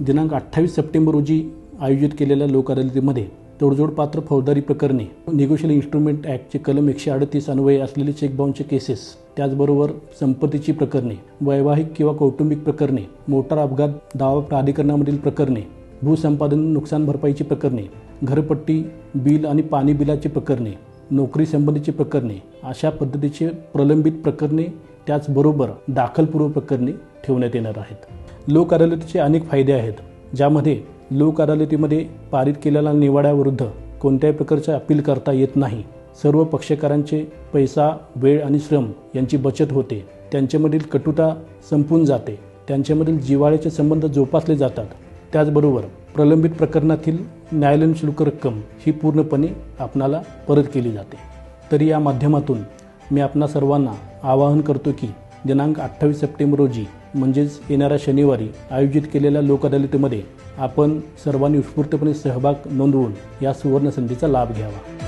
दिनांक अठ्ठावीस सप्टेंबर रोजी आयोजित केलेल्या लोक अदालतीमध्ये तोडजोड पात्र फौजदारी प्रकरणे निगोशियल इन्स्ट्रुमेंट ॲक्टचे कलम एकशे अडतीस अन्वये असलेले चेक केसेस त्याचबरोबर संपत्तीची प्रकरणे वैवाहिक किंवा कौटुंबिक प्रकरणे मोटार अपघात दावा प्राधिकरणामधील प्रकरणे भूसंपादन नुकसान भरपाईची प्रकरणे घरपट्टी बिल आणि पाणी बिलाची प्रकरणे नोकरी संबंधीची प्रकरणे अशा पद्धतीचे प्रलंबित प्रकरणे त्याचबरोबर दाखलपूर्व प्रकरणे ठेवण्यात येणार आहेत. लोक अदालतीचे अनेक फायदे आहेत ज्यामध्ये लोक अदालतीमध्ये पारित केलेल्या निवाड्याविरुद्ध कोणत्याही प्रकारचे अपील करता येत नाही. सर्व पक्षकारांचे पैसा वेळ आणि श्रम यांची बचत होते. त्यांच्यामधील कटुता संपून जाते. त्यांच्यामधील जिव्हाळ्याचे संबंध जोपासले जातात. त्याचबरोबर प्रलंबित प्रकरणातील न्यायालयीन शुल्क रक्कम ही पूर्णपणे आपणाला परत केली जाते. तरी या माध्यमातून मी आपणा सर्वांना आवाहन करतो की दिनांक अठ्ठावीस सप्टेंबर रोजी म्हणजेच येणाऱ्या शनिवारी आयोजित केलेल्या लोक अदालतीमध्ये आपण सर्वांनी उत्स्फूर्तपणे सहभाग नोंदवून या सुवर्ण संधीचा लाभ घ्यावा.